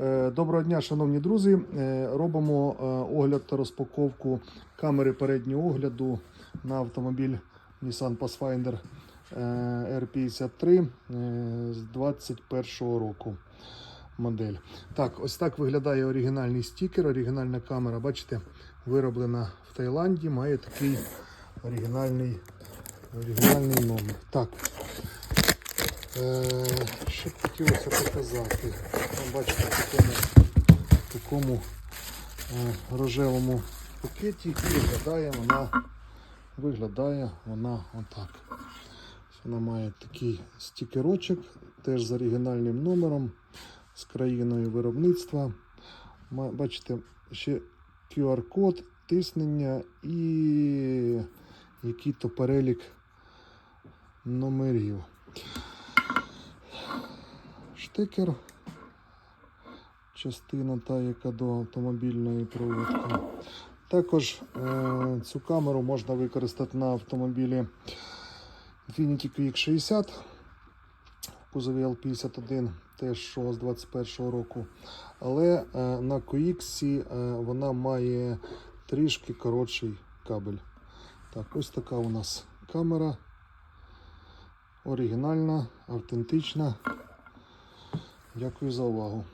Е, Доброго дня, шановні друзі. Е, Робимо е, огляд та розпаковку камери переднього огляду на автомобіль Nissan Pathfinder е, R53 е, з 21 року модель. Так, ось так виглядає оригінальний стікер, оригінальна камера. Бачите, вироблена в Таїланді, має такий оригінальний, оригінальний номер. Так. Що б хотілося показати? Там, бачите, в такому, такому е, рожевому пакеті і виглядає вона, виглядає вона отак. Вона має такий стікерочок, теж з оригінальним номером, з країною виробництва. Бачите, ще QR-код, тиснення і який-то перелік номерів. Штекер, частина та, яка до автомобільної проводки. Також е, цю камеру можна використати на автомобілі Infiniti QX60 в кузові L51, теж що з 21 року. Але е, на QX е, вона має трішки коротший кабель. Так, ось така у нас камера. Оригінальна, автентична. Дякую за увагу.